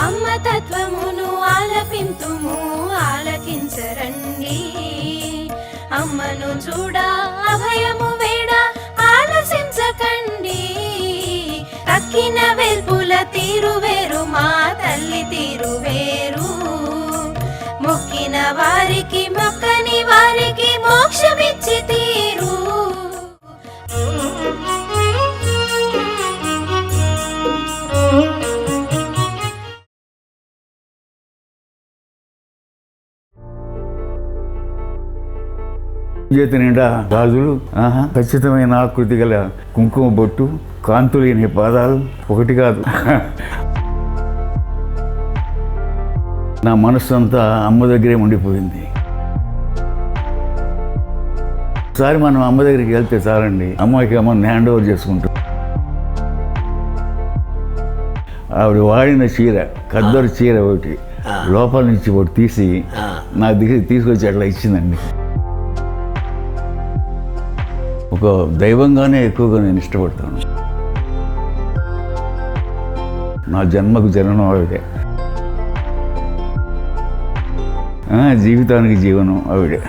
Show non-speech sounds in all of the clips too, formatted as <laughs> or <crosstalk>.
అమ్మ తత్వమును ఆలపింతుము ఆలకించరండి. అమ్మను చూడ అభయము వేడ ఆలసించకండి. తక్కిన వెల్పుల తీరు వేరు మా తల్లి తీరు వేరు. మొక్కిన వారికి మొక్కని వారికి మోక్షమిచ్చి చేతి నిండా గాజులు ఆహా, ఖచ్చితమైన ఆకృతి గల కుంకుమ బొట్టు కాంతులేని పాదాలు ఒకటి కాదు. నా మనస్సు అంతా అమ్మ దగ్గరే ఉండిపోయింది. ఒకసారి మనం అమ్మ దగ్గరికి వెళ్తే చాలండి. అమ్మకి అమ్మని హ్యాండ్ ఓవర్ చేసుకుంటాం. ఆవిడ వాడిన చీర కద్దరు చీర ఒకటి లోపల నుంచి ఒకటి తీసి నా దగ్గర తీసుకొచ్చి అట్లా ఇచ్చిందండి. ఒక దైవంగానే ఎక్కువగా నేను ఇష్టపడతాను. నా జన్మకు జననం ఆవిడే. జీవితానికి జీవనం ఆవిడే.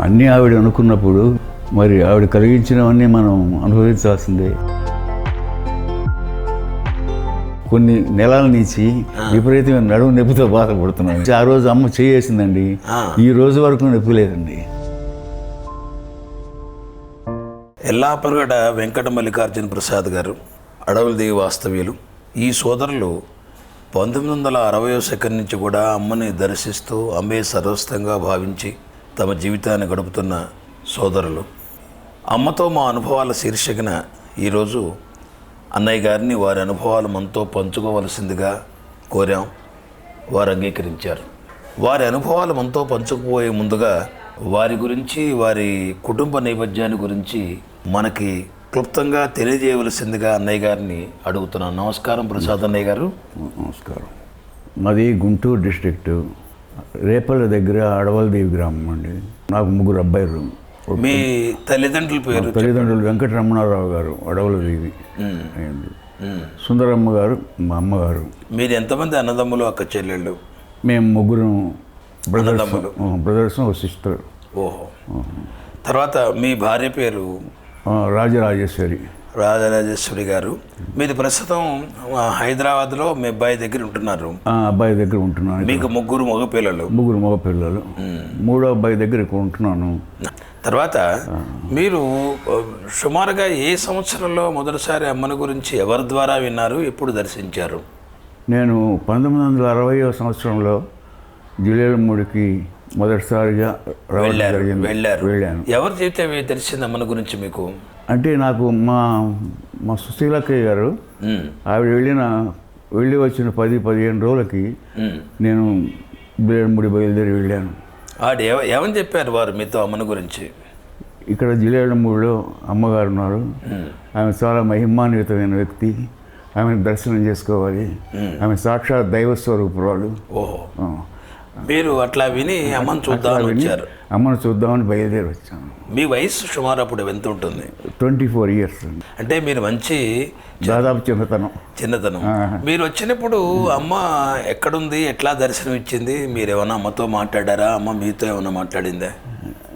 అన్నీ ఆవిడ అనుకున్నప్పుడు మరి ఆవిడ కలిగించినవన్నీ మనం అనుభవించాల్సిందే. కొన్ని నెలల నుంచి విపరీతమైన నడుము నొప్పితో బాధపడుతున్నాను. ఆ రోజు అమ్మ చేయేసిందండి. ఈ రోజు వరకు నొప్పి లేదండి. ఎల్లాపరగడ వెంకట మల్లికార్జున ప్రసాద్ గారు అడవులదేవి వాస్తవ్యులు ఈ సోదరులు పంతొమ్మిది వందల అరవయో సెకండ్ నుంచి కూడా అమ్మని దర్శిస్తూ అమ్మే సర్వస్థంగా భావించి తమ జీవితాన్ని గడుపుతున్న సోదరులు. అమ్మతో మా అనుభవాల శీర్షికన ఈరోజు అన్నయ్య గారిని వారి అనుభవాలు మనతో పంచుకోవలసిందిగా కోరాం. వారు అంగీకరించారు. వారి అనుభవాలు మనతో పంచుకుపోయే ముందుగా వారి గురించి వారి కుటుంబ నేపథ్యాన్ని గురించి మనకి క్లుప్తంగా తెలియజేయవలసిందిగా అన్నయ్య గారిని అడుగుతున్నాను. నమస్కారం ప్రసాద్ అన్నయ్య గారు. నమస్కారం. మాది గుంటూరు డిస్ట్రిక్ట్. రేపల్ల దగ్గర అడవలదేవి గ్రామం అండి. నాకు ముగ్గురు అబ్బాయిలు. మీ తల్లిదండ్రుల పేరు తల్లిదండ్రులు వెంకటరమణారావు గారు అడవలదేవి ఉమ్. సుందరమ్మ గారు మా అమ్మగారు. మీరు ఎంతమంది అన్నదమ్ములు అక్క చెల్లెళ్ళు? మేము ముగ్గురు బ్రదర్స్. Brothers sister. ఓహో. తర్వాత మీ భార్య పేరు? రాజరాజేశ్వరి. రాజరాజేశ్వరి గారు. మీరు ప్రస్తుతం హైదరాబాద్లో మీ అబ్బాయి దగ్గర ఉంటున్నారు. అబ్బాయి దగ్గర ఉంటున్నాను మీకు ముగ్గురు మగ పిల్లలు. ముగ్గురు మగ పిల్లలు. మూడో అబ్బాయి దగ్గర ఇక్కడ ఉంటున్నాను. తర్వాత మీరు సుమారుగా ఏ సంవత్సరంలో మొదటిసారి అమ్మని గురించి ఎవరి ద్వారా విన్నారు ఎప్పుడు దర్శించారు? నేను పంతొమ్మిది వందల అరవయో సంవత్సరంలో జిల్లేలమూడికి మొదటిసారిగా వెళ్ళారు వెళ్ళారు. వెళ్ళాను. ఎవరు చెప్తే తెలిసింది అమ్మని గురించి మీకు? అంటే నాకు మా మా సుశీలక్కయ్య గారు ఆవిడ వెళ్ళిన వెళ్ళి వచ్చిన పది పదిహేను రోజులకి. నేను జిల్లేలమూడి బయలుదేరి వెళ్ళాను. ఆడు ఏమని చెప్పారు వారు మీతో అమ్మని గురించి? ఇక్కడ జిల్లేలమూడిలో అమ్మగారు ఉన్నారు. ఆమె చాలా మహిమాన్వితమైన వ్యక్తి. ఆమెను దర్శనం చేసుకోవాలి. ఆమె సాక్షాత్ దైవ స్వరూపురాలు ఓహో. మీరు అట్లా విని అమ్మని చూద్దామని వచ్చారు. అమ్మను చూద్దామని బయలుదేరి వచ్చాను. మీ వయసు సుమారు అప్పుడు ఎంత ఉంటుంది? Twenty four years. అంటే మీరు మంచి దాదాపు చిన్నతనం. చిన్నతనం. మీరు వచ్చినప్పుడు అమ్మ ఎక్కడుంది? ఎట్లా దర్శనం ఇచ్చింది? మీరు ఏమైనా అమ్మతో మాట్లాడారా? అమ్మ మీతో ఏమైనా మాట్లాడిందా?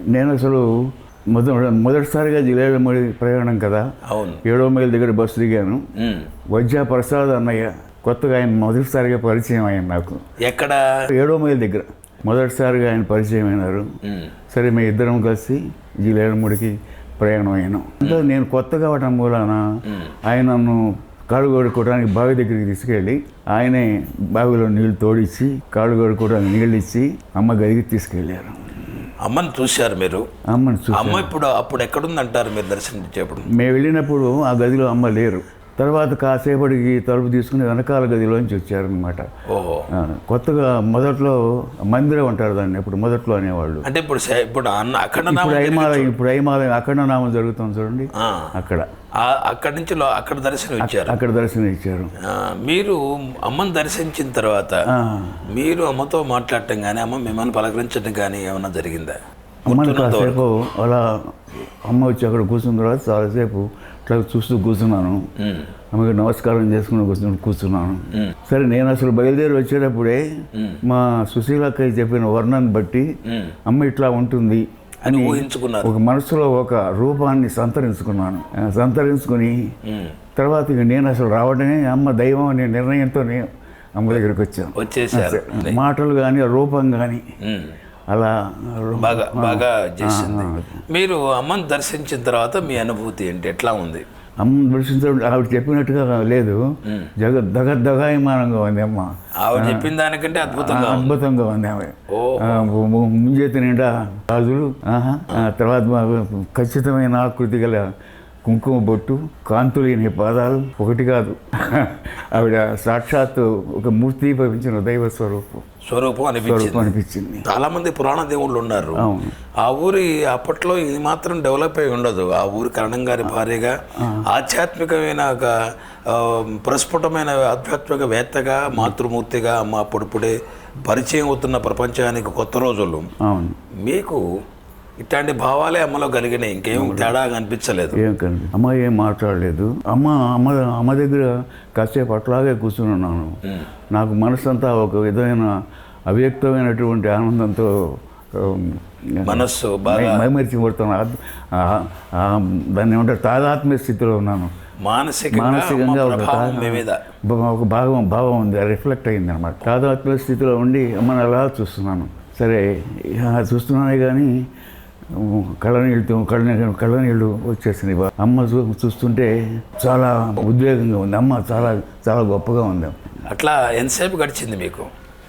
నేను అసలు మొదటి మొదటిసారిగా జిల్లామడి ప్రయాణం కదా. అవును. ఏడో మైల్ దగ్గర బస్సు దిగాను. వజ్జా ప్రసాద్ అన్నయ్య కొత్తగా ఆయన మొదటిసారిగా పరిచయం అయ్యాను నాకు. ఎక్కడ? ఏడో మైల్ దగ్గర. మొదటిసారిగా ఆయన పరిచయం అయినారు. సరే మేము ఇద్దరం కలిసి జిల్లామడికి ప్రయాణం అయ్యాను అంటే నేను కొత్త కావటం మూలాన ఆయన నన్ను కాళ్ళు కడుక్కోవడానికి బావి దగ్గరికి తీసుకెళ్ళి ఆయనే బావిలో నీళ్ళు తోడిచ్చి కాళ్ళు కడుక్కోవడానికి నీళ్ళు ఇచ్చి అమ్మ గదికి తీసుకెళ్ళారు. అమ్మని చూశారు మీరు? అమ్మని చూ అమ్మ ఇప్పుడు అప్పుడు ఎక్కడుంది అంటారు మీరు దర్శనం ఇచ్చేప్పుడు మేము వెళ్ళినప్పుడు ఆ గదిలో అమ్మ లేరు. తర్వాత కాసేపటికి తలుపు తీసుకుని వెనకాల గదిలోంచి వచ్చారనమాట ఓహో. కొత్తగా మొదట్లో మందిరం అంటారు దాన్ని ఇప్పుడు మొదట్లో అనేవాళ్ళు. అంటే ఇప్పుడు ఇప్పుడు ఇప్పుడు ఐమాలయం ఇప్పుడు ఐమాలయం అక్కడ నామం జరుగుతుంది చూడండి. అక్కడ. అక్కడి నుంచి అక్కడ దర్శనం ఇచ్చారు. అక్కడ దర్శనం ఇచ్చారు. మీరు అమ్మని దర్శించిన తర్వాత. మీరు అమ్మతో మాట్లాడటం కానీ అమ్మ మిమ్మల్ని పలకరించడం కానీ ఏమైనా జరిగిందా? అమ్మని కాసేపు అలా అమ్మ వచ్చి అక్కడ కూర్చున్న తర్వాత చాలాసేపు ఇట్లా చూస్తూ కూర్చున్నాను. ఆమెకు నమస్కారం చేసుకుని కూర్చుని కూర్చున్నాను. సరే నేను అసలు బయలుదేరి వచ్చేటప్పుడే మా సుశీలక్కయ్య చెప్పిన వర్ణన బట్టి. అమ్మ ఇట్లా ఉంటుంది అని ఊహించుకున్నారు. ఒక మనసులో ఒక రూపాన్ని సంతరించుకున్నాను. సంతరించుకుని తర్వాత ఇక నేను అసలు రావడమే అమ్మ దైవం అనే నిర్ణయంతోనే అమ్మ దగ్గరికి వచ్చాను. వచ్చేసారు మాటలు కానీ రూపం కానీ అలా బాగా బాగా చేసింది. మీరు అమ్మని దర్శించిన తర్వాత మీ అనుభూతి ఏంటి? ఎట్లా ఉంది? అమ్మ దర్శించడం ఆవిడ చెప్పినట్టుగా లేదు. జగ దగ దగాయమానంగా ఉంది అమ్మ. ఆవిడ చెప్పిన దానికంటే అద్భుతంగా అద్భుతంగా ఉంది ఆమె. ముంజేతి నిండా గాజులు తర్వాత మా ఖచ్చితమైన ఆకృతి గల కుంకుమ బొట్టు కాంతులు లేని పాదాలు ఒకటి కాదు. ఆవిడ సాక్షాత్తు ఒక మూర్తి భవించిన దైవ స్వరూపం. స్వరూపం అనిపించింది. అనిపించింది. చాలా మంది పురాణ దేవుళ్ళు ఉన్నారు. ఆ ఊరి అప్పట్లో ఇది మాత్రం డెవలప్ అయి ఉండదు. ఆ ఊరి కరణం గారి భార్యగా ఆధ్యాత్మికమైన ఒక ప్రస్ఫుటమైన ఆధ్యాత్మిక వేత్తగా మాతృమూర్తిగా అమ్మ అప్పుడప్పుడే పరిచయం అవుతున్న ప్రపంచానికి కొత్త రోజులు. మీకు ఇట్లాంటి భావాలే అమ్మలో కలిగినాయి. ఇంకేం తేడా అనిపించలేదు. ఏం కనిపి అమ్మ ఏం మాట్లాడలేదు. అమ్మ అమ్మ అమ్మ దగ్గర కాసేపు అట్లాగే కూర్చుని ఉన్నాను. నాకు మనసంతా ఒక విధమైన అవ్యక్తమైనటువంటి ఆనందంతో మనస్సు బాగా మైమరిచిపడుతున్నా దాన్ని ఏమంటారు తాదాత్మ్య స్థితిలో ఉన్నాను. మానసికంగా మానసికంగా ఒక ఒక భాగం భావం ఉంది రిఫ్లెక్ట్ అయింది అనమాట తాదాత్మ్య స్థితిలో ఉండి అమ్మని అలా చూస్తున్నాను. సరే చూస్తున్నానే కానీ కళ్ళనీళ్ళతో కళ్ళ కళ్ళనీళ్ళు వచ్చేసినాయి అమ్మ చూ చూస్తుంటే చాలా ఉద్వేగంగా ఉంది. అమ్మ చాలా చాలా గొప్పగా ఉంది. అట్లా ఎంతసేపు గడిచింది మీకు?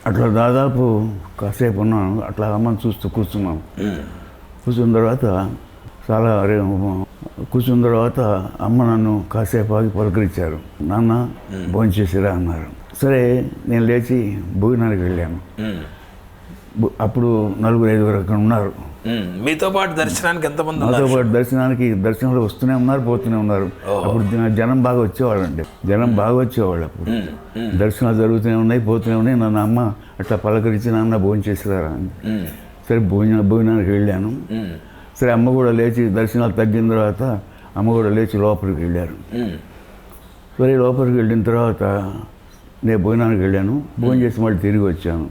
అట్లా దాదాపు కాసేపు ఉన్నాను. అట్లా అమ్మని చూస్తూ కూర్చున్నాను ఉమ్. కూర్చున్న తర్వాత చాలా కూర్చున్న తర్వాత అమ్మ నన్ను కాసేపు ఆగి పలకరించారు. నాన్న భోంచేసిరా అన్నారు. సరే నేను లేచి భోజనానికి వెళ్ళాను. అప్పుడు నలుగురు ఐదుగురు అక్కడ ఉన్నారు. మీతో పాటు దర్శనానికి ఎంతమంది నాతో ఉన్నారు? పాటు దర్శనానికి దర్శనంలో వస్తూనే ఉన్నారు పోతూనే ఉన్నారు. అప్పుడు జనం బాగా వచ్చేవాళ్ళు అండి జనం బాగా వచ్చేవాళ్ళు అప్పుడు. దర్శనాలు జరుగుతూనే ఉన్నాయి పోతూనే ఉన్నాయి. నన్ను అమ్మ అట్లా పలకరించి నాన్న భోంచేసిరా అని. ఉమ్. సరే భోజన భోజనానికి వెళ్ళాను. సరే అమ్మ కూడా లేచి దర్శనాలు తగ్గిన తర్వాత అమ్మ కూడా లేచి లోపలికి వెళ్ళారు. సరే లోపలికి వెళ్ళిన తర్వాత నేను భోజనానికి వెళ్ళాను. భోజనం చేసి మళ్ళీ తిరిగి వచ్చాను.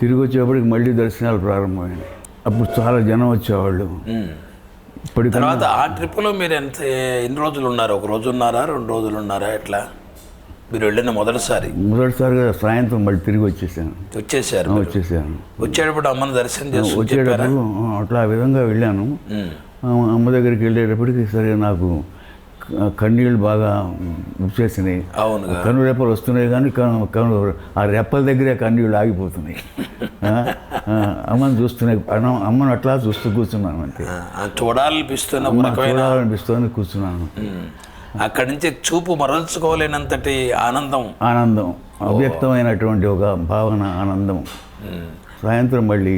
తిరిగి వచ్చేప్పటికి మళ్ళీ దర్శనాలు ప్రారంభమైనాయి. అప్పుడు చాలా జనం వచ్చేవాళ్ళు. ఇప్పటికన్నా తర్వాత ఆ ట్రిప్లో మీరు ఎంత ఎన్ని రోజులు ఉన్నారు? ఒక రోజు ఉన్నారా? రెండు రోజులు ఉన్నారా? ఎట్లా? మీరు వెళ్ళిన మొదటిసారి. మొదటిసారిగా సాయంత్రం మళ్ళీ తిరిగి వచ్చేసాను. వచ్చేసారు. వచ్చేసాను. వచ్చేటప్పుడు అమ్మని దర్శనం చేసి వచ్చేటప్పుడు అట్లా ఆ విధంగా వెళ్ళాను. అమ్మ దగ్గరికి వెళ్ళేటప్పటికి సరే నాకు కన్నీళ్ళు బాగా వచ్చేసినాయి అవునుగా. కన్ను రెప్పలు వస్తున్నాయి కానీ కన్ను ఆ రెప్పల దగ్గరే కన్నీళ్ళు ఆగిపోతున్నాయి. అమ్మని చూస్తున్నాయి అమ్మను అట్లా చూస్తూ కూర్చున్నాను అంతే. చూడాలనిపిస్తున్న చూడాలనిపిస్తుంది కూర్చున్నాను. అక్కడి నుంచి చూపు మరల్చుకోలేనంతటి ఆనందం. ఆనందం అవ్యక్తమైనటువంటి ఒక భావన ఆనందం. సాయంత్రం మళ్ళీ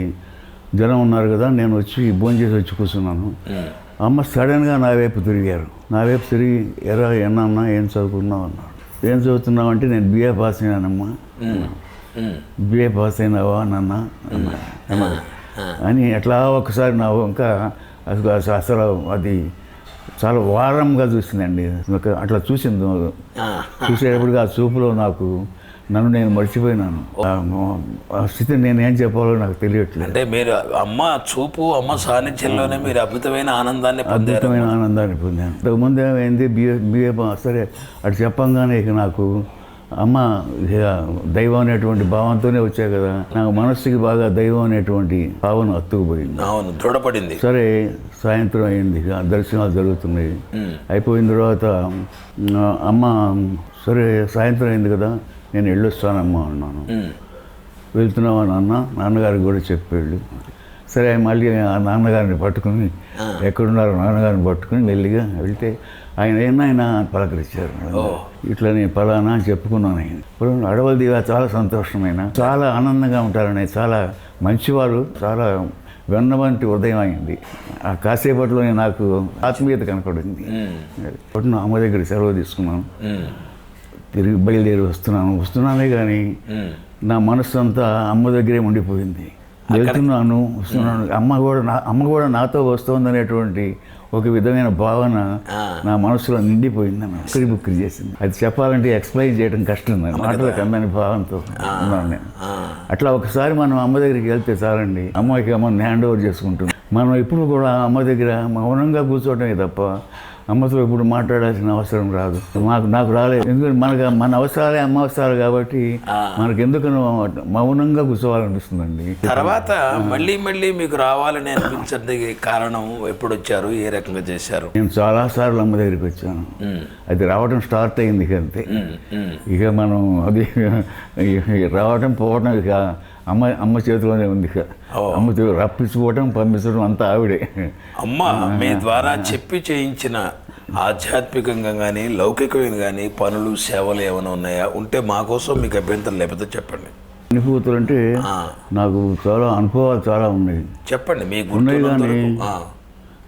జనం ఉన్నారు కదా నేను వచ్చి భోజనం చేసి వచ్చి కూర్చున్నాను. అమ్మ సడన్గా నా వైపు తిరిగారు. నా వైపు తిరిగి ఎరా ఎన్నమ్మా ఏం చదువుకున్నావు అన్నారు ఏం చదువుతున్నావు అంటే నేను బిఏ పాస్ అయినానమ్మా. బిఏ పాస్ అయినావా నాన్న. అని ఎట్లా ఒకసారి నా ఇంకా అసలు అసలు అది చాలా వారంగా చూసిందండి. అట్లా చూసింది. ఆ. చూసేటప్పటికి ఆ చూపులో నాకు నన్ను నేను మర్చిపోయినాను. స్థితి నేను ఏం చెప్పాలో నాకు తెలియట్లేదు. అంటే మీరు అమ్మ చూపు అమ్మ సాన్నిధ్యంలోనే మీరు అద్భుతమైన ఆనందాన్ని అద్భుతమైన ఆనందాన్ని పొందాను. ఇంతకుముందు ఏమైంది బిఏ బిఏ సరే అటు చెప్పంగానే ఇక నాకు అమ్మ ఇక దైవం అనేటువంటి భావంతోనే వచ్చాయి కదా. నాకు మనస్సుకి బాగా దైవం అనేటువంటి భావన అత్తుకుపోయింది అవును దృఢపడింది. సరే సాయంత్రం అయింది ఇక దర్శనాలు జరుగుతున్నాయి. అయిపోయిన తర్వాత అమ్మ సరే సాయంత్రం అయింది కదా. నేను వెళ్ళొస్తానమ్మా అన్నాను. వెళ్తున్నావా నాన్న? నాన్నగారికి కూడా చెప్పాడు సరే మళ్ళీ ఆ నాన్నగారిని పట్టుకుని ఎక్కడున్నారో నాన్నగారిని పట్టుకుని మెల్లిగా వెళ్తే ఆయన ఏనాయన పలకరించారు. ఇట్లా నేను పలానా అని చెప్పుకున్నాను ఆయన. ఇప్పుడు అడవుల దిగా చాలా సంతోషమైన చాలా ఆనందంగా ఉంటారని చాలా మంచివారు చాలా వెన్న వంటి ఉదయం అయింది. ఆ కాసేపట్లోనే నాకు ఆత్మీయత కనపడింది. అప్పుడు నా అమ్మ దగ్గర సెలవు తీసుకున్నాను. తిరిగి బయలుదేరి వస్తున్నాను. వస్తున్నానే కానీ. నా మనస్సు అంతా అమ్మ దగ్గరే ఉండిపోయింది. వెళ్తున్నాను వస్తున్నాను. అమ్మ కూడా నా అమ్మ కూడా నాతో వస్తుంది అనేటువంటి ఒక విధమైన భావన. నా మనసులో నిండిపోయింది. అన్న ఉక్కిరి బుక్కిరి చేసింది. అది చెప్పాలంటే ఎక్స్ప్లెయిన్ చేయడం కష్టం మాటలు కమ్మని భావంతో ఉన్నాను నేను. అట్లా ఒకసారి మనం అమ్మ దగ్గరికి వెళ్తే చాలండి అమ్మకి అమ్మని హ్యాండ్ ఓవర్ చేసుకుంటుంది. మనం ఎప్పుడు కూడా అమ్మ దగ్గర మౌనంగా కూర్చోవటమే తప్ప అమ్మతో ఎప్పుడు మాట్లాడాల్సిన అవసరం రాదు. మాకు నాకు రాలేదు. ఎందుకంటే మనకు మన అవసరాలే అమ్మ అవసరాలు కాబట్టి మనకు ఎందుకు మౌనంగా కూర్చోవాలనిపిస్తుందండి. తర్వాత మళ్ళీ మళ్ళీ మీకు రావాలని అనిపించడానికి కారణం ఎప్పుడు వచ్చారు ఏ రకంగా చేశారు? నేను చాలాసార్లు అమ్మ దగ్గరికి వచ్చాను. అది రావడం స్టార్ట్ అయింది ఇక అంతే. ఇక మనం అది ఇక రావటం పోవటం ఇక అమ్మ అమ్మ చేతిలోనే ఉంది. ఇక అమ్మతో రప్పించుకోవటం పంపించడం అంతా ఆవిడే. అమ్మ మీ ద్వారా చెప్పి చేయించిన ఆధ్యాత్మికంగా కానీ లౌకికమైన కానీ పనులు సేవలు ఏమైనా ఉన్నాయా? ఉంటే మా కోసం మీకు అభ్యంతరం లేకపోతే చెప్పండి. అనుభూతులు అంటే నాకు చాలా అనుభవాలు చాలా ఉన్నాయి. చెప్పండి మీ ఉన్నాయి కానీ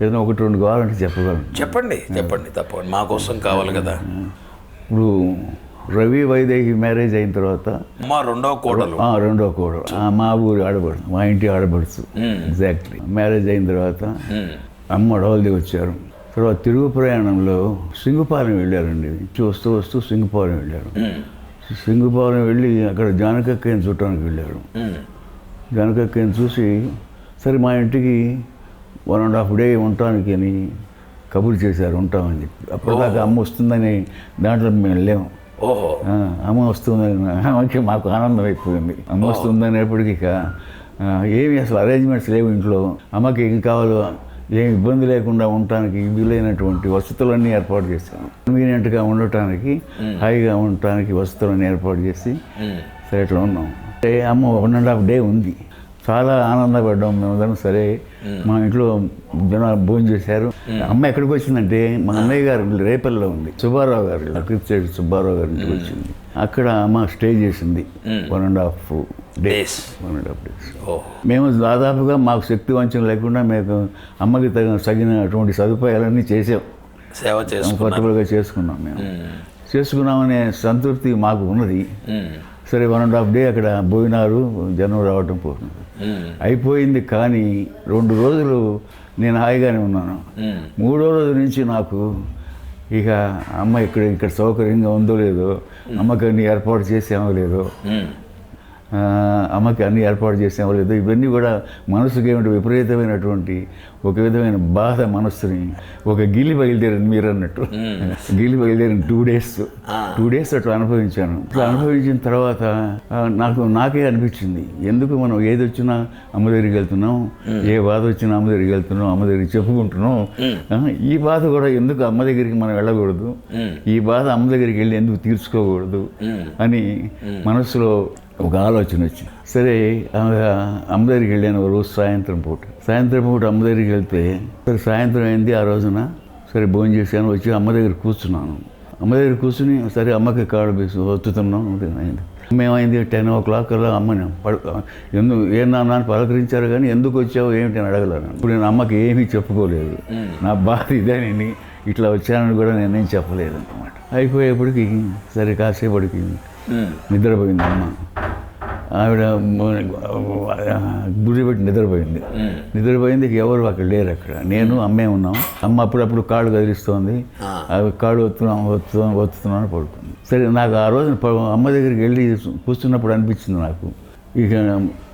ఏదైనా ఒకటి రెండు కావాలంటే చెప్పగలను. చెప్పండి చెప్పండి తప్పకుండా. మా కోసం కావాలి కదా. ఇప్పుడు రవి వైదేహి మ్యారేజ్ అయిన తర్వాత అమ్మ రెండో కోడలు. రెండో కోడలు. మా ఊరి ఆడబడుచు మా ఇంటి ఆడబడుచు. ఎగ్జాక్ట్లీ మ్యారేజ్ అయిన తర్వాత అమ్మ అడవల్ది వచ్చారు. తర్వాత తిరుగు ప్రయాణంలో సింగుపాలెం వెళ్ళారండి. వస్తూ వస్తూ సింగుపాలెం వెళ్ళారు. సింగుపాలెం వెళ్ళి అక్కడ జానకక్కయ్యని చుట్టానికి వెళ్ళారు. ఉమ్, జానకక్కయ్యని చూసి సరే మా ఇంటికి వన్ అండ్ హాఫ్ డే ఉండటానికి అని కబురు చేశారు ఉంటామని చెప్పి. అప్పటిదాకా అమ్మ వస్తుందని దాంట్లో మేము లేము ఓహో. అమ్మ వస్తుందని అమ్మకి మాకు ఆనందం అయిపోయింది. అమ్మ వస్తుందనేప్పటికీ ఇక ఏమి అసలు అరేంజ్మెంట్స్ లేవు ఇంట్లో. అమ్మకి ఏం కావాలో ఏం ఇబ్బంది లేకుండా ఉండటానికి వీలైనటువంటి వసతులన్నీ ఏర్పాటు చేశాను. కన్వీనియంట్గా ఉండటానికి హాయిగా ఉండటానికి వసతులన్నీ ఏర్పాటు చేసి సరే ఇట్లా ఉన్నాం. అంటే అమ్మ వన్ అండ్ హాఫ్ డే ఉంది. చాలా ఆనందపడ్డాం మేమందరం సరే మా ఇంట్లో జనాలు భోజనం చేశారు. అమ్మ ఎక్కడికి వచ్చిందంటే మా అన్నయ్య గారు ఇల్లు రేపల్లిలో ఉంది. సుబ్బారావు గారు ఇల్లు, క్రిప్సైడ్ సుబ్బారావు గారి ఇంటికి వచ్చింది. అక్కడ అమ్మ స్టే చేసింది. One and half days one and half days మేము దాదాపుగా మాకు శక్తి వంచన లేకుండా మేము అమ్మకి తగిన తగినటువంటి సదుపాయాలన్నీ చేసాం. సేవ కంఫర్టబుల్గా చేసుకున్నాం మేము. చేసుకున్నామనే సంతృప్తి మాకు ఉన్నది. సరే వన్ అండ్ హాఫ్ డే అక్కడ భోజనాలు జనం రావటం పోతుంది. అయిపోయింది కానీ రెండు రోజులు నేను హాయిగానే ఉన్నాను. మూడో రోజు నుంచి నాకు ఇక అమ్మ ఇక్కడ ఇక్కడ సౌకర్యంగా ఉందో లేదో అమ్మకి ఏర్పాటు చేసేమో లేదో అమ్మకి అన్ని ఏర్పాటు చేసేమో లేదో ఇవన్నీ కూడా మనసుకి ఏమిటి విపరీతమైనటువంటి ఒక విధమైన బాధ మనస్సుని ఒక గిలి బయలుదేరింది మీరు అన్నట్టు. గిలి బయలుదేరిన టూ డేస్ టూ డేస్ అట్లా అనుభవించాను. అట్లా అనుభవించిన తర్వాత నాకు నాకే అనిపించింది. ఎందుకు మనం ఏది వచ్చినా అమ్మ దగ్గరికి వెళ్తున్నాం? ఏ బాధ వచ్చినా అమ్మ దగ్గరికి వెళ్తున్నాం? అమ్మ దగ్గరికి చెప్పుకుంటున్నాం? ఈ బాధ కూడా ఎందుకు అమ్మ దగ్గరికి మనం వెళ్ళకూడదు? ఈ బాధ అమ్మ దగ్గరికి వెళ్ళి ఎందుకు తీర్చుకోకూడదు? అని మనసులో ఒక ఆలోచన వచ్చింది. సరే అమ్మ దగ్గరికి వెళ్ళాను ఒక రోజు సాయంత్రం పూట. సాయంత్రం పూట అమ్మ దగ్గరికి వెళ్తే సరే సాయంత్రం అయింది ఆ రోజున సరే భోజనం చేశాను వచ్చి అమ్మ దగ్గర కూర్చున్నాను. అమ్మ దగ్గర కూర్చుని సరే అమ్మకి కాళ్ళు వేసి వత్తుతున్నాం అది అయింది. మేమైంది టెన్ ఓ క్లాక్ అలా అమ్మని పడు ఎందుకు ఏ నాన్న అని పలకరించారు కానీ ఎందుకు వచ్చావు ఏమిటి అని అడగలేను ఇప్పుడు నేను అమ్మకి ఏమీ చెప్పుకోలేదు. నా బాధ ఇదేనని ఇట్లా వచ్చానని కూడా నేనేం చెప్పలేదు అనమాట అయిపోయేప్పటికి సరే కాసేపటికి నిద్రపోయింది అమ్మ. ఆవిడ గుడి పెట్టి నిద్రపోయింది. నిద్రపోయింది ఎవరు అక్కడ లేరు అక్కడ. నేను అమ్మే ఉన్నాం. అమ్మ అప్పుడప్పుడు కాళ్ళు కదిలిస్తోంది. అవి కాళ్ళు ఒత్తున్నాం ఒత్తుతున్నాం ఒత్తుతున్నాను పడుకుంది. సరే నాకు ఆ రోజు అమ్మ దగ్గరికి వెళ్ళి కూర్చున్నప్పుడు అనిపించింది నాకు. ఇక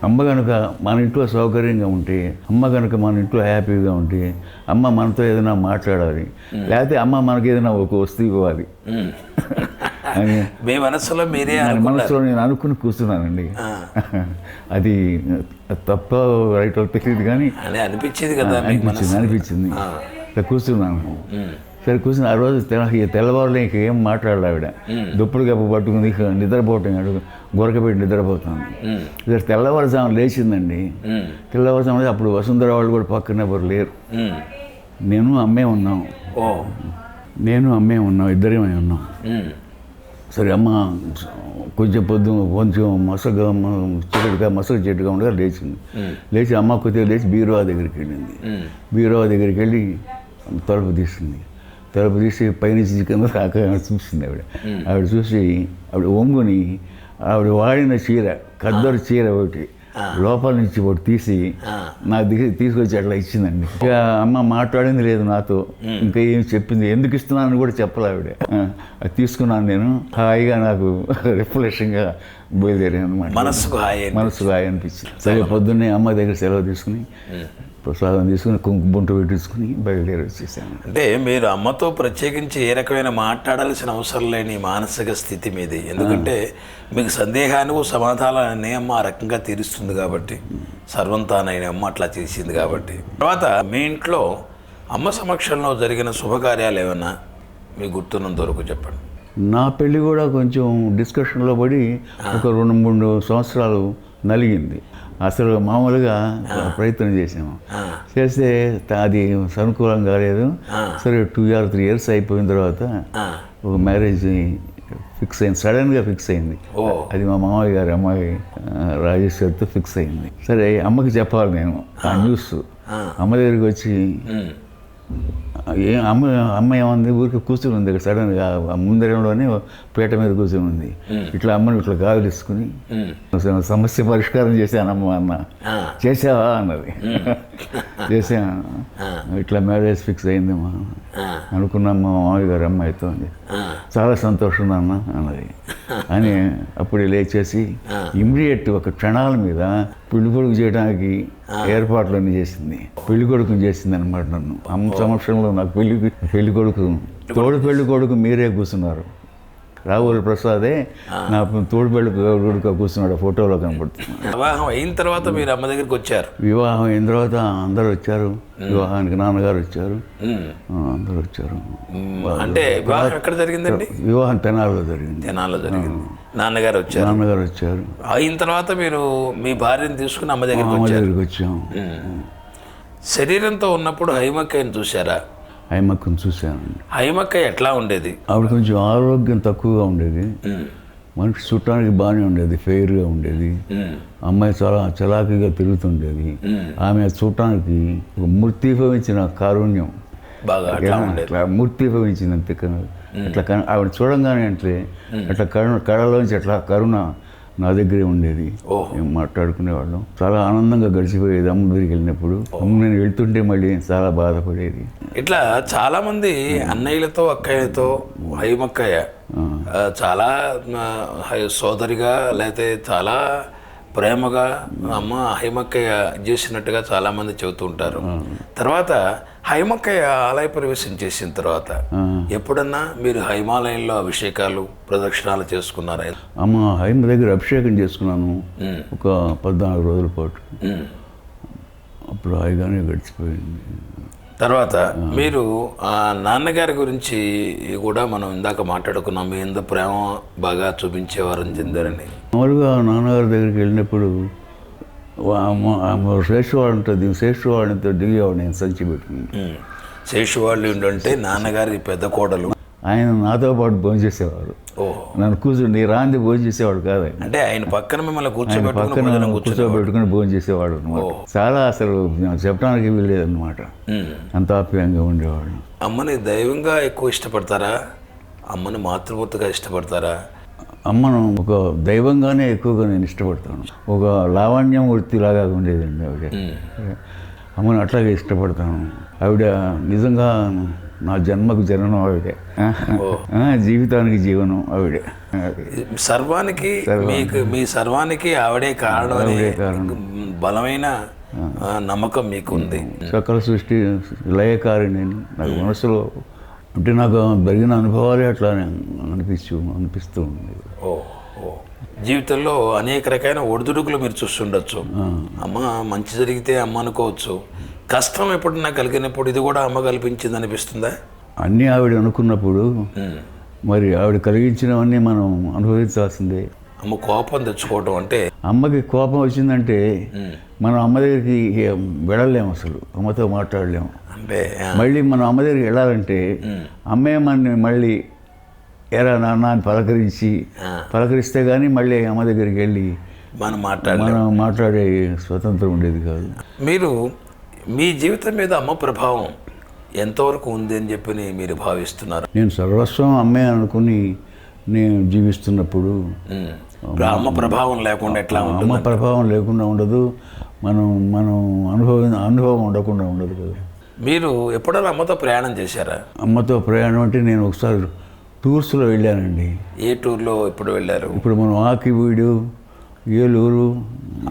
అమ్మ కనుక మన ఇంట్లో సౌకర్యంగా ఉంటే అమ్మ కనుక మన ఇంట్లో హ్యాపీగా ఉంటే అమ్మ మనతో ఏదైనా మాట్లాడాలి. లేకపోతే అమ్మ మనకి ఏదైనా ఒక వస్తువు ఇవ్వాలి. అని <laughs> మీ మనసులో మీరే మనసులో నేను అనుకుని కూర్చున్నానండి. <laughs> అది తప్ప రైట్ తెలియదు కానీ అని అనిపించేది కదా అనిపించింది అనిపించింది. కూర్చున్నాను. సరే కూర్చుని ఆ రోజు తెల్లవారులో ఇంక ఏం మాట్లాడలే ఆవిడ. దుప్పుడు గప్పు పట్టుకుంది ఇక నిద్రపోవటం అడుగు గొరకపెట్టి నిద్రపోతాను. ఇక తెల్లవారుజాము లేచిందండి. తెల్లవారుజాము అప్పుడు వసుంధర వాళ్ళు కూడా పక్కన ఎవరు లేరు. నేను అమ్మే ఉన్నాం. నేను అమ్మే ఉన్నాం ఇద్దరేమై ఉన్నాం. సరే అమ్మ కొంచెం పొద్దు కొంచెం మసగా చీకటిగా మసగ చెట్టుగా ఉండగా లేచింది. లేచి అమ్మ కొద్దిగా లేచి బీరువా దగ్గరికి వెళ్ళింది. బీరువా దగ్గరికి వెళ్ళి తలుపు తీసింది. తలుపు తీసి పైనుంచి కింద ఆవిడ చూసింది ఆవిడ. ఆవిడ చూసి ఆవిడ ఒంగుని ఆవిడ వాడిన చీర ఖద్దరు చీర ఒకటి లోపల నుంచి ఒకటి తీసి. నాకు దిగి తీసుకొచ్చి అట్లా ఇచ్చిందండి. ఇక అమ్మ మాట్లాడింది లేదు నాతో. ఇంకా ఏం చెప్పింది? ఎందుకు ఇస్తున్నానని కూడా చెప్పలే ఆవిడ. అది తీసుకున్నాను నేను. హాయిగా నాకు రిఫ్రెషింగ్గా బయలుదేరాను అనమాట మనస్సుకు హాయి. మనసుకు హాయి అనిపించింది. సరే పొద్దున్నే అమ్మ దగ్గర సెలవు తీసుకుని ప్రసాదం తీసుకుని కుంకుమ బుంట పెట్టించుకుని బయలుదేరి వచ్చేసాను. అంటే మీరు అమ్మతో ప్రత్యేకించి ఏ రకమైన మాట్లాడాల్సిన అవసరం లేని మానసిక స్థితి మీది. ఎందుకంటే మీకు సందేహానికి సమాధానాన్ని అమ్మ ఆ రకంగా తీరుస్తుంది కాబట్టి సర్వం తానైన అమ్మ అట్లా చేసింది కాబట్టి. తర్వాత మీ ఇంట్లో అమ్మ సమక్షంలో జరిగిన శుభకార్యాలు ఏమన్నా మీకు గుర్తున్నంత వరకు చెప్పండి. నా పెళ్ళి కూడా కొంచెం డిస్కషన్లో పడి ఒక రెండు మూడు సంవత్సరాలు నలిగింది. అసలు మామూలుగా ప్రయత్నం చేసాము చేస్తే అది అనుకూలం కాలేదు. సరే టూ ఇయర్ త్రీ ఇయర్స్ అయిపోయిన తర్వాత ఒక మ్యారేజ్ ఫిక్స్ అయింది. సడన్గా ఫిక్స్ అయింది. అది మా మామయ్య గారి అమ్మాయి రాజేశ్వరితో ఫిక్స్ అయింది. సరే అమ్మకి చెప్పాలి నేను. ఆ న్యూస్ అమ్మ దగ్గరికి వచ్చి ఏం అమ్మ అమ్మ ఏమంది? ఊరికి కూర్చుని ఉంది ఇక్కడ సడన్గా. ముందరంలోనే పీట మీద కూర్చుని ఉంది. ఇట్లా అమ్మని ఇట్లా ఉమ్, సమస్య పరిష్కారం చేశానమ్మ అన్న. ఆ, చేసావా అన్నది. చేశాను. ఇట్లా మ్యారేజ్ ఫిక్స్ అయిందమ్మా. అనుకున్నాం మా మామయ్య గారి అమ్మాయితో అని చాలా సంతోషం అన్న అన్నది. అని అప్పుడు లేచేసి ఇమ్మీడియట్ ఒక క్షణాల మీద పెళ్ళి కొడుకు చేయడానికి ఏర్పాట్లన్నీ చేసింది. పెళ్ళి కొడుకుని చేసింది అనమాట నన్ను. అమ్మ సంవత్సరంలో నాకు పెళ్ళి పెళ్ళి కొడుకు తోడు పెళ్ళి కొడుకు మీరే కూర్చున్నారు. రాహుల్ ప్రసాదే నా తోడు పెళ్ళి కొడుకు కూర్చున్నాడు ఫోటోలో కనపడుతున్నాడు. వివాహం అయిన తర్వాత మీరు అమ్మ దగ్గరికి వచ్చారు? వివాహం అయిన తర్వాత అందరూ వచ్చారు. వివాహానికి నాన్నగారు వచ్చారు. అందరూ వచ్చారు. అంటే వివాహం ఎక్కడ జరిగిందండి? వివాహం తెనాల్లో జరిగింది. తెనాల్లో జరిగింది. నాన్నగారు వచ్చారు. నాన్నగారు వచ్చారు. అయిన తర్వాత మీరు మీ భార్యను తీసుకుని అమ్మ దగ్గరికి అమ్మ దగ్గరికి వచ్చాము. ఉమ్. శరీరంతో ఉన్నప్పుడు హైమక్కయ్యను చూశారా? అయ్యమ్మక్కని చూశానండి. హైమక్కయ్య ఎట్లా ఉండేది? ఆవిడ కొంచెం ఆరోగ్యం తక్కువగా ఉండేది. మనిషి చుట్టానికి బాగానే ఉండేది ఫెయిర్గా ఉండేది. అమ్మాయి చాలా చలాకీగా తిరుగుతుండేది. ఆమె చూడటానికి ఒక మూర్తిభవించిన కారుణ్యం. మూర్తిభవించింది అంతే అట్లా ఆవిడ చూడంగానే అంటే అట్లా కరుణ కళలోంచి అట్లా కరుణ నా దగ్గరే ఉండేది. మేము మాట్లాడుకునేవాళ్ళం. చాలా ఆనందంగా గడిచిపోయేది అమ్మ దగ్గరికి వెళ్ళినప్పుడు. నేను వెళ్తుంటే మళ్ళీ చాలా బాధపడేది. ఇట్లా చాలా మంది అన్నయ్యలతో అక్కయ్యలతో హైమక్కయ్య చాలా సోదరిగా లేకపోతే చాలా ప్రేమగా అమ్మ హైమక్కయ్య చేసినట్టుగా చాలా మంది చెబుతూ ఉంటారు. తర్వాత హైమక్కయ్య ఆలయ ప్రవేశం చేసిన తర్వాత ఎప్పుడన్నా మీరు హైమాలయంలో అభిషేకాలు ప్రదక్షిణాలు చేసుకున్నారా? అమ్మ హైమ దగ్గర అభిషేకం చేసుకున్నాను. ఒక పద్నాలుగు రోజుల పాటు. అప్పుడు హాయిగానే గడిచిపోయింది. తర్వాత మీరు ఆ నాన్నగారి గురించి కూడా మనం ఇందాక మాట్లాడుకున్నాం. మీ ఎంత ప్రేమ బాగా చూపించేవారని చెందారని. మామూలుగా నాన్నగారి దగ్గరికి వెళ్ళినప్పుడు ఉంటుంది శేషవాడితో దిగేవాడు నేను సంచి పెట్టుకుని ఉమ్. శేషువాళ్ళు ఏంటంటే నాన్నగారి పెద్ద కోడలు. ఆయన నాతో పాటు భోజనం చేసేవాడు ఓహో నన్ను కూర్చుని రాంది భోజనం చేసేవాడు కాదు అంటే ఆయన పక్కన మిమ్మల్ని పక్కన కూర్చోబెట్టుకుని భోజనం చేసేవాడు అనమాట చాలా అసలు చెప్పడానికి వీల్లేదన్నమాట. ఉమ్. అంత ఆప్యాయంగా ఉండేవాడు. అమ్మని దైవంగా ఎక్కువ ఇష్టపడతారా? అమ్మని మాతృమూర్తిగా ఇష్టపడతారా? అమ్మను ఒక దైవంగానే ఎక్కువగా నేను ఇష్టపడతాను. ఒక లావణ్యమూర్తి లాగా ఉండేదండి ఆవిడ. అమ్మను అట్లాగే ఇష్టపడతాను. ఆవిడ నిజంగా నా జన్మకు జననం ఆవిడే. జీవితానికి జీవనం ఆవిడే. సర్వానికి మీకు మీ సర్వానికి ఆవిడే కారణం. బలమైన నమ్మకం మీకు ఉంది సకల సృష్టి లయకారిణి నాకు మనసులో అంటే నాకు జరిగిన అనుభవాలే అట్లా అనిపించు అనిపిస్తూ ఉంది. ఓ జీవితంలో అనేక రకమైన ఒడిదుడుకులు మీరు చూస్తుండొచ్చు. అమ్మ మంచి జరిగితే అమ్మ అనుకోవచ్చు. కష్టం ఎప్పుడన్నా కలిగినప్పుడు ఇది కూడా అమ్మ కల్పించింది అనిపిస్తుందా? అన్నీ ఆవిడ అనుకున్నప్పుడు. మరి ఆవిడ కలిగించినవన్నీ మనం అనుభవించాల్సిందే. అమ్మ కోపం తెచ్చుకోవటం అంటే? అమ్మకి కోపం వచ్చిందంటే మనం అమ్మ దగ్గరికి వెళ్ళలేము అసలు. అమ్మతో మాట్లాడలేము అంటే మళ్ళీ మనం అమ్మ దగ్గరికి వెళ్ళాలంటే అమ్మే మనని మళ్ళీ ఎరా నాన్న అని పలకరించి. పలకరిస్తే కానీ మళ్ళీ అమ్మ దగ్గరికి వెళ్ళి మనం మాట్లాడలేం. మనం మాట్లాడే స్వతంత్రం ఉండేది కాదు. మీరు మీ జీవితం మీద అమ్మ ప్రభావం ఎంతవరకు ఉంది అని చెప్పి మీరు భావిస్తున్నారు? నేను సర్వస్వం అమ్మే అనుకుని నేను జీవిస్తున్నప్పుడు అమ్మ ప్రభావం లేకుండా ఎట్లా అమ్మ ప్రభావం లేకుండా ఉండదు. మనం మనం అనుభవం అనుభవం ఉండకుండా ఉండదు కదా. మీరు ఎప్పుడైనా అమ్మతో ప్రయాణం చేశారా? అమ్మతో ప్రయాణం అంటే నేను ఒకసారి టూర్స్లో వెళ్ళానండి. ఏ టూర్లో ఎప్పుడు వెళ్ళారు? ఇప్పుడు మనం ఆకివీడు ఏలూరు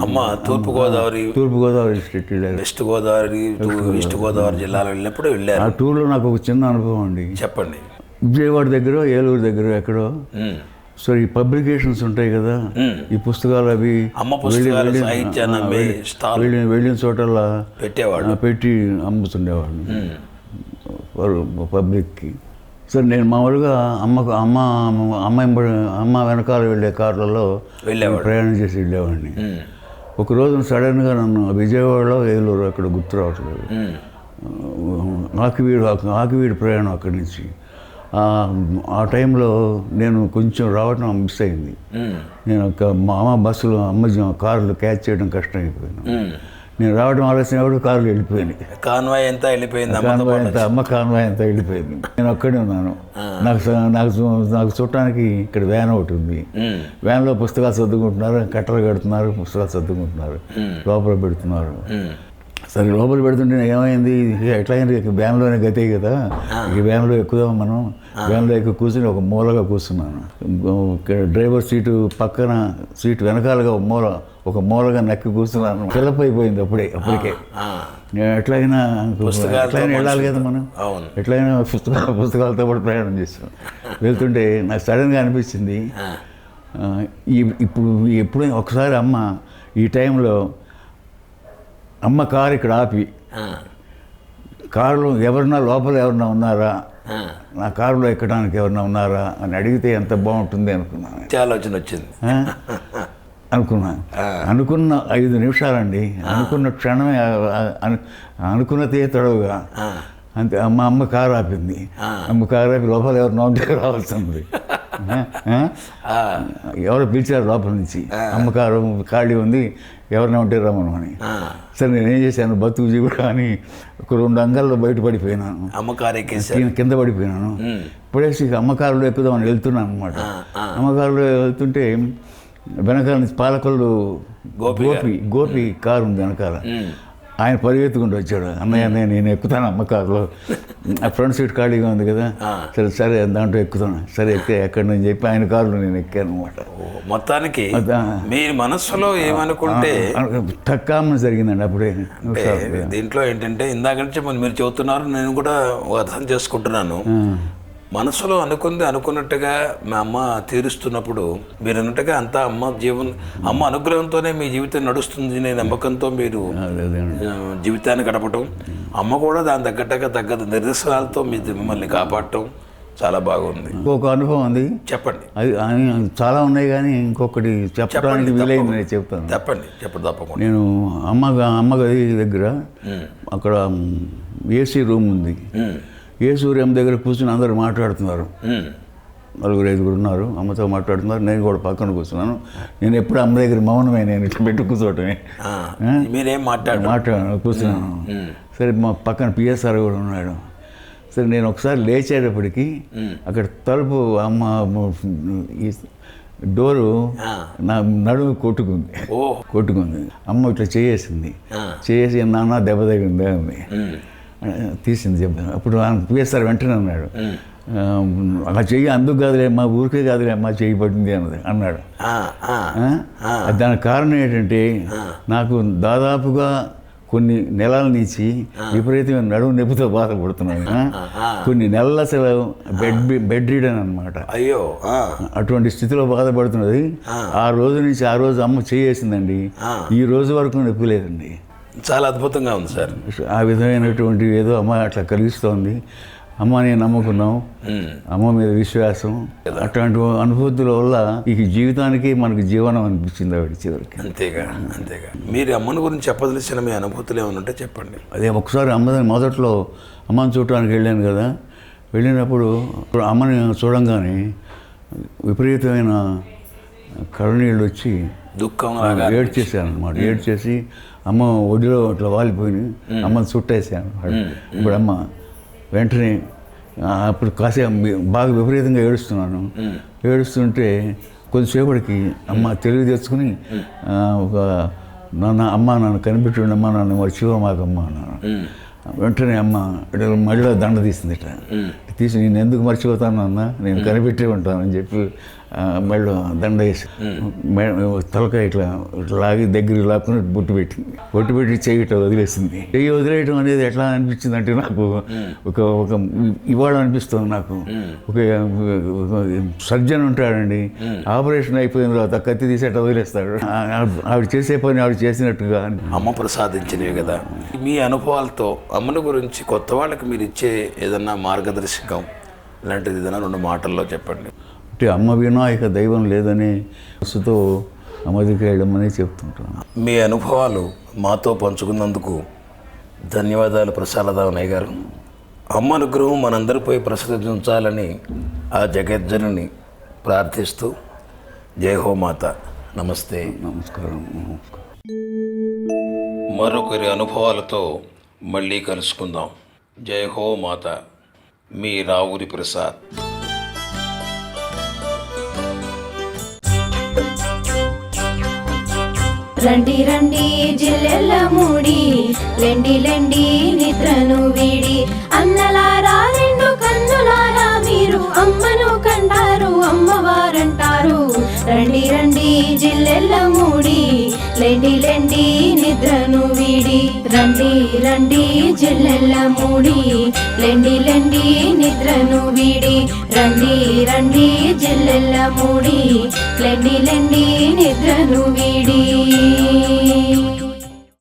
అమ్మ తూర్పు గోదావరి తూర్పుగోదావరి స్టేట్ వెళ్ళాను west Godavari to- east Godavari. జిల్లాలో వెళ్ళినప్పుడు వెళ్ళారు. ఆ టూర్లో నాకు ఒక చిన్న అనుభవం అండి. చెప్పండి. విజయవాడ దగ్గర ఏలూరు దగ్గర ఎక్కడో. సో ఈ పబ్లికేషన్స్ ఉంటాయి కదా. ఈ పుస్తకాలు అవి వెళ్ళిన వెళ్ళిన చోటల్లా పెట్టేవాడు పెట్టి. వారు పబ్లిక్కి. సో నేను మామూలుగా అమ్మకు అమ్మ అమ్మ అమ్మ వెనకాల వెళ్ళే కార్లలో వెళ్ళేవాడు. ప్రయాణం చేసి వెళ్ళేవాడిని. ఒక రోజు సడన్గా నన్ను విజయవాడలో ఏలూరు అక్కడ గుర్తు రావట్లేదు. ఆకివీడు ఆకివీడు ప్రయాణం అక్కడి నుంచి ఆ- టైంలో నేను కొంచెం రావటం మిస్ అయింది. నేను ఒక మా అమ్మ బస్సులో అమ్మ కారులో క్యాచ్ చేయడం కష్టం అయిపోయాను ఉమ్. నేను రావడం ఆలస్యం కూడా కారులో వెళ్ళిపోయినాయి కాన్వాయ్ ఎంత వెళ్ళిపోయింది కాన్వాయ్ అంతా అమ్మ కాన్వాయ్ అంతా వెళ్ళిపోయింది. నేను అక్కడే ఉన్నాను. నాకు నాకు నాకు చూడటానికి ఇక్కడ వ్యాన్ ఒకటి ఉంది. వ్యాన్లో పుస్తకాలు సర్దుకుంటున్నారు కట్టలు కడుతున్నారు పుస్తకాలు సర్దుకుంటున్నారు. లోపల పెడుతున్నారు. సరే లోపల పెడుతుంటే ఏమైంది? ఎట్లయింది ఇక వ్యాన్లోనే గతే కదా. ఈ వ్యాన్లో ఎక్కుదాం మనం. వ్యాన్లో ఎక్కువ కూర్చుని ఒక మూలగా కూర్చున్నాను. డ్రైవర్ సీటు పక్కన సీటు వెనకాలగా ఒక మూల. ఒక మూలగా నక్కి కూర్చున్నాను. ఫిలప్ అయిపోయింది అప్పుడే అప్పటికే. నేను ఎట్లయినా ఎట్లయినా వెళ్ళాలి కదా మనం. అవును. ఎట్లయినా పుస్తకాలు పుస్తకాలతో పాటు ప్రయాణం చేస్తాం. వెళ్తుంటే నాకు సడన్గా అనిపించింది ఇప్పుడు ఎప్పుడైనా ఒకసారి అమ్మ ఈ టైంలో అమ్మ కారు ఇక్కడ ఆపి. కారులో ఎవరన్నా లోపల ఎవరన్నా ఉన్నారా. నా కారులో ఎక్కడానికి ఎవరన్నా ఉన్నారా? అని అడిగితే ఎంత బాగుంటుంది అనుకున్నాను. ఆలోచన వచ్చింది? <laughs> అనుకున్నా. అనుకున్న ఐదు నిమిషాలండి. అనుకున్న క్షణమే అను- అనుకున్నదే తడవుగా. అంతే అమ్మ అమ్మ కారు ఆపింది. అమ్మ కారు ఆపి లోపల ఎవరు నోటి రావాల్సింది. ఎవరు పిలిచారు లోపల నుంచి? అమ్మ కారు ఖాళీ ఉంది ఎవరిని ఉంటే రమ్మని ఆ. సరే నేనేం చేశాను బతుకు జీవుడు అని ఒక రెండు అంగాల్లో బయటపడిపోయినాను అమ్మకారు ఎక్కేసారు కింద- కింద పడిపోయినాను. పడేసి అమ్మకారులో ఎక్కుదామని వెళ్తున్నాను అనమాట. అమ్మకారులో వెళ్తుంటే వెనకాల నుంచి పాలకొల్లు గోపి గోపి కారు ఉంది వెనకాల. ఆయన పరిగెత్తుకుంటూ వచ్చాడు. అన్నయ్య అన్నయ్య నేను ఎక్కుతాను అమ్మ కారులో. ఆ ఫ్రంట్ సీట్ ఖాళీగా ఉంది కదా. సరే సరే దాంట్లో ఎక్కుతాను. సరే ఎక్కే ఎక్కడి చెప్పి ఆయన కారులో నేను ఎక్కాను అనమాట మొత్తానికి. మీ మనస్సులో ఏమనుకుంటే తక్కామని జరిగిందండి అప్పుడే. దీంట్లో ఏంటంటే ఇందాక నుంచి మరి మీరు చెబుతున్నారు నేను కూడా అర్థం చేసుకుంటున్నాను. మనసులో అనుకుంది అనుకున్నట్టుగా మా అమ్మ తీరుస్తున్నప్పుడు మీరు అన్నట్టుగా అంతా అమ్మ జీవన్ అమ్మ అనుగ్రహంతోనే మీ జీవితం నడుస్తుంది అనే నమ్మకంతో మీరు జీవితాన్ని గడపటం. అమ్మ కూడా దాని తగ్గట్టుగా తగ్గ నిదర్శనాలతో మీ మిమ్మల్ని కాపాడటం చాలా బాగుంది. ఇంకొక అనుభవం ఉంది చెప్పండి. అది చాలా ఉన్నాయి కానీ ఇంకొకటి చెప్పడానికి వీలైంది నేను చెప్తాను. చెప్పండి చెప్పండి తప్పకుండా. నేను అమ్మ అమ్మ గది దగ్గర అక్కడ ఏసీ రూమ్ ఉంది. ఉమ్, ఏసీ రూమ్ దగ్గర కూర్చుని అందరూ మాట్లాడుతున్నారు. నలుగురు ఐదుగురు ఉన్నారు అమ్మతో మాట్లాడుతున్నారు నేను కూడా పక్కన కూర్చున్నాను. నేను ఎప్పుడు అమ్మ దగ్గర మౌనమే నేను ఇట్లా పెట్టి కూర్చోవటమే ఆ, మీరేం మాట్లాడు మాట్లాడాను కూర్చున్నాను. సరే మా పక్కన పిఎస్ఆర్ కూడా ఉన్నాడు. సరే నేను ఒకసారి లేచేటప్పటికి అక్కడ తలుపు అమ్మ ఈ డోరు. నా నడుము కొట్టుకుంది. ఓ. కొట్టుకుంది. అమ్మ ఇట్లా చేయేసింది. ఆ. చేసి నాన్న దెబ్బ తగిలిందే ఉంది తీసింది దెబ్బ అప్పుడు ఆయన పిఎస్ఆర్ వెంటనే అన్నాడు. అలా చెయ్యి అందుకు కాదులే మా ఊరికే కాదులే అమ్మ చెయ్యి పడింది అన్నది అన్నాడు. దానికి కారణం ఏంటంటే నాకు దాదాపుగా కొన్ని నెలల నుంచి విపరీతమైన నడుము నొప్పితో బాధపడుతున్నాను? కొన్ని నెలల అసలు బెడ్ బెడ్ రీడన్ అనమాట అయ్యో అటువంటి స్థితిలో బాధపడుతున్నది. ఆ. రోజు నుంచి ఆ రోజు అమ్మ చేయేసిందండి. ఈ రోజు వరకు నొప్పి లేదండి. చాలా అద్భుతంగా ఉంది సార్. ఆ విధమైనటువంటి ఏదో అమ్మ అట్లా కలిగిస్తోంది. అమ్మ నేను నమ్ముకున్నాం. అమ్మ మీద విశ్వాసం. అట్లాంటి అనుభూతుల వల్ల ఈ జీవితానికి మనకి జీవనం అనిపించింది ఆవిడ చివరికి. అంతేగా అంతేగా. మీరు అమ్మని గురించి చెప్పదలిసిన మీ అనుభూతులు ఏమైనా ఉంటే చెప్పండి. అదే ఒకసారి అమ్మని మొదట్లో అమ్మని చూడటానికి వెళ్ళాను కదా. వెళ్ళినప్పుడు అమ్మని చూడంగానే విపరీతమైన కరుణీళ్ళు వచ్చి దుఃఖం ఏడ్ చేశాను అనమాట ఏడ్ చేసి అమ్మ ఒడిలో అట్లా వాలిపోయి అమ్మని చుట్టేసాను. ఇప్పుడు అమ్మ వెంటనే అప్పుడు కాసేపు బాగా విపరీతంగా ఏడుస్తున్నాను. ఏడుస్తుంటే కొద్దిసేపటికి అమ్మ తెలివి తెచ్చుకుని ఒక నాన్న అమ్మ నన్ను కనిపెట్టుండి అమ్మ నన్ను మర్చిపోమాకమ్మ అన్నాను. వెంటనే అమ్మ మళ్ళీ దండ తీసింది తీసి నేను ఎందుకు మర్చిపోతాను అన్న నేను కనిపెట్టే ఉంటానని చెప్పి మెడలో దండ వేసి తలకాయ ఇట్లా ఇట్లా లాగి దగ్గర లాక్కుని బొట్టు పెట్టింది బొట్టు పెట్టి చెయ్యి ఇట్లా వదిలేసింది. చెయ్యి వదిలేయడం అనేది ఎట్లా అనిపించింది అంటే నాకు ఒక ఒక ఇవాళ అనిపిస్తుంది నాకు. ఒక సర్జన్ ఉంటాడండి. ఆపరేషన్ అయిపోయిన తర్వాత కత్తి తీసి అట్లా వదిలేస్తాడు. ఆవిడ చేసే పని ఆవిడ చేసినట్టుగా అమ్మ ప్రసాదించినవి కదా. మీ అనుభవాలతో అమ్మని గురించి కొత్త వాళ్ళకి మీరు ఇచ్చే ఏదన్నా మార్గదర్శకం ఇలాంటిది ఏదైనా రెండు మాటల్లో చెప్పండి. అంటే అమ్మ వినాయక దైవం లేదని అమ్మ దగ్గర వెళ్ళమని చెప్తుంటాను. మీ అనుభవాలు మాతో పంచుకున్నందుకు ధన్యవాదాలు ప్రసాదరావు గారు. అమ్మ అనుగ్రహం మనందరిపై ప్రసాదించాలని ఆ జగజ్జనని ప్రార్థిస్తూ జై హో మాత. నమస్తే. నమస్కారం మరొకరి అనుభవాలతో మళ్ళీ కలుసుకుందాం. జై హో మాత. మీ రావురి ప్రసాద్. రండి రండి జిల్లెల్ల మూడి లెండి లెండి నిద్రను వీడి అన్నలారా రెండు కన్నులారా మీరు అమ్మను కంటారు అమ్మవారంటారు. రండి రండి జిల్లెల్ల మూడి. లెండి లెండి నిద్రను వీడి. రండి రండి జిల్లెల్ల మూడి. లెండి లెండి నిద్రను వీడి. రండి రండి జిల్లెల్ల మూడి. లెండి లెండి నిద్రను వీడి.